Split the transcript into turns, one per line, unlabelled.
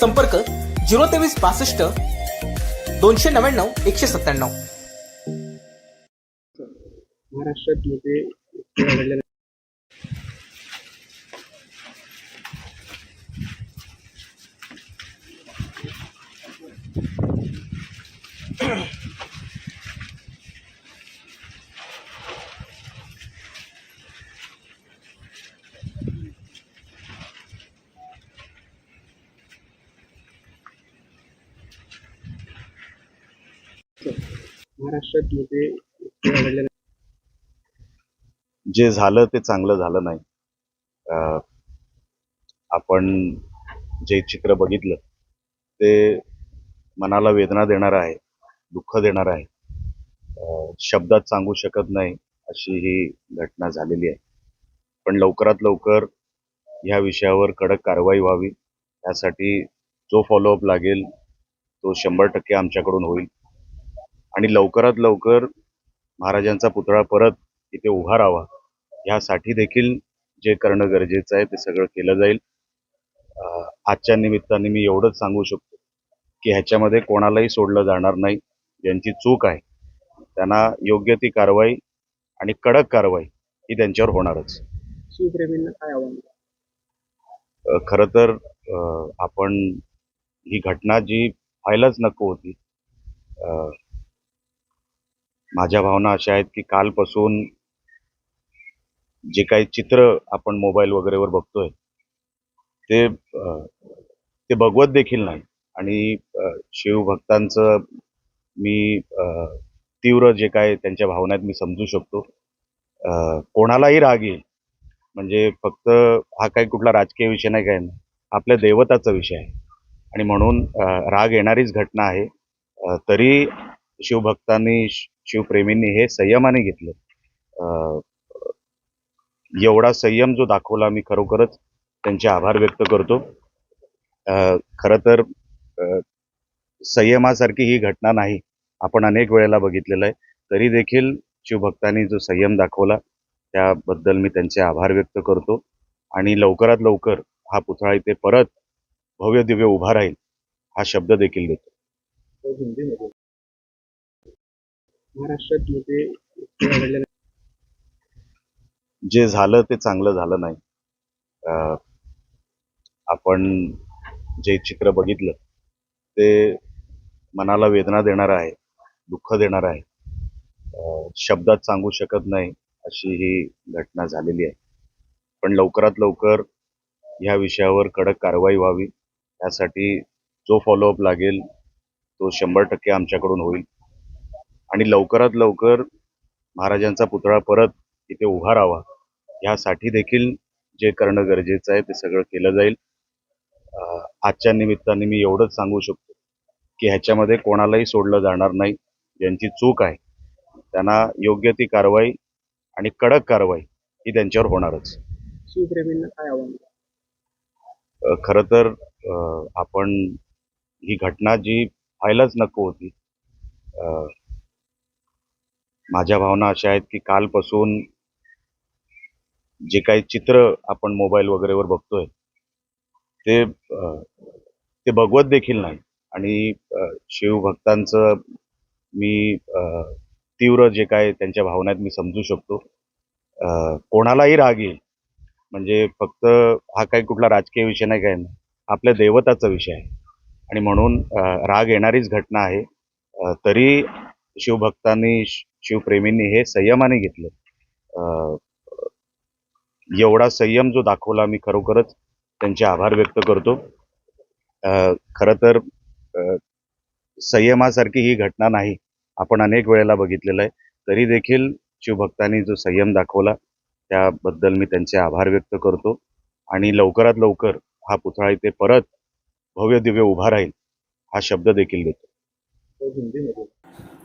संपर्क झिरो तेवीस बासष्ट दोनशे नव्याण्णव एकशे सत्त्याण्णव.
महाराष्ट्रात मध्ये घडलेल्या महाराष्ट्रात मध्ये
जे झालं ते चांगलं झालं नाही. आपण जे चित्र बघितलं ते मनाला वेदना देणार आहे दुःख देणार आहे. शब्दात सांगू शकत नाही अशी ही घटना झालेली आहे. पण लवकरात लवकर ह्या विषयावर कडक कारवाई व्हावी यासाठी जो फॉलोअप लागेल तो शंभर टक्के आमच्याकडून होईल. आणि लवकरात लवकर महाराजांचा पुतळा परत इथे उभा राहावा. यासाठी देखील जे करणं गरजेचं आहे ते सगळं केलं जाईल. आजच्या निमित्ताने मी एवढंच सांगू शकतो की ह्याच्यामध्ये कोणालाही सोडलं जाणार नाही. ज्यांची चूक आहे त्यांना योग्य ती कारवाई आणि कडक कारवाई ही त्यांच्यावर होणारच.
काय आव्हान?
खरं तर आपण ही घटना जी व्हायलाच नको होती माझ्या भावना अशा आहेत की कालपासून जे काही चित्र आपण मोबाईल वगैरेवर बघतोय ते ते बघवत देखील नाही. आणि शिवभक्तांचं मी तीव्र जे काय त्यांच्या भावना आहेत मी समजू शकतो. कोणालाही राग येईल. म्हणजे फक्त हा काही कुठला राजकीय विषय नाही काय नाही. आपल्या दैवताचा विषय आहे. आणि म्हणून राग येणारीच घटना आहे. तरी शिवभक्तांनी शिवप्रेमींनी हे संयमाने घेतलं. एवढा संयम जो दाखवला मी खरोखरच त्यांचे आभार व्यक्त करतो. खरं तर संयमासारखी ही घटना नाही आपण अनेक वेळेला बघितलेलं आहे. तरी देखील शिवभक्तांनी जो संयम दाखवला त्याबद्दल मी त्यांचे आभार व्यक्त करतो. आणि लवकरात लवकर हा पुतळा इथे परत भव्य दिव्य उभा राहील हा शब्द देखील देतो.
महाराष्ट्रात म्हणजे मध्ये
जे झालं ते चांगलं झालं नाही. आपण जे चित्र बघितलं ते मनाला वेदना देणार आहे दुःख देणार आहे. शब्दात सांगू शकत नाही अशी ही घटना झालेली आहे. पण लवकरात लवकर ह्या विषयावर कडक कारवाई व्हावी यासाठी जो फॉलोअप लागेल तो शंभर टक्के आमच्याकडून होईल. आणि लवकरात लवकर महाराजांचा पुतळा परत इथे उभा राहावा. यासाठी देखील जे करणं गरजेचं आहे ते सगळं केलं जाईल. आजच्या निमित्ताने मी एवढंच सांगू शकतो की ह्याच्यामध्ये कोणालाही सोडलं जाणार नाही. ज्यांची चूक आहे त्यांना योग्य ती कारवाई आणि कडक कारवाई ही त्यांच्यावर होणारच.
शिवप्रेमींना काय आव्हान?
अ, खरं तर आपण ही घटना जी व्हायलाच नको होती माझ्या भावना अशा आहेत की कालपासून जे काही चित्र आपण मोबाईल वगैरेवर बघतोय ते ते भगवत देखील नाही. आणि शिवभक्तांचं मी अ, तीव्र जे काय त्यांच्या भावना आहेत मी समजू शकतो. कोणालाही राग येईल. म्हणजे फक्त हा काही कुठला राजकीय विषय नाही काय नाही. आपल्या दैवताचा विषय आहे. आणि म्हणून राग येणारीच घटना आहे. तरी शिवभक्तांनी शिवप्रेमींनी हे संयमाने घेतलं. अं, एवढा संयम जो दाखवला मी खरोखरच त्यांचे आभार व्यक्त करतो. अं, खरं तर संयमासारखी ही घटना नाही. आपण अनेक वेळेला बघितलेलं आहे. तरी देखील शिवभक्तांनी जो संयम दाखवला त्याबद्दल मी त्यांचे आभार व्यक्त करतो. आणि लवकरात लवकर हा पुतळा इथे परत भव्य दिव्य उभा राहील हा शब्द देखील देतो.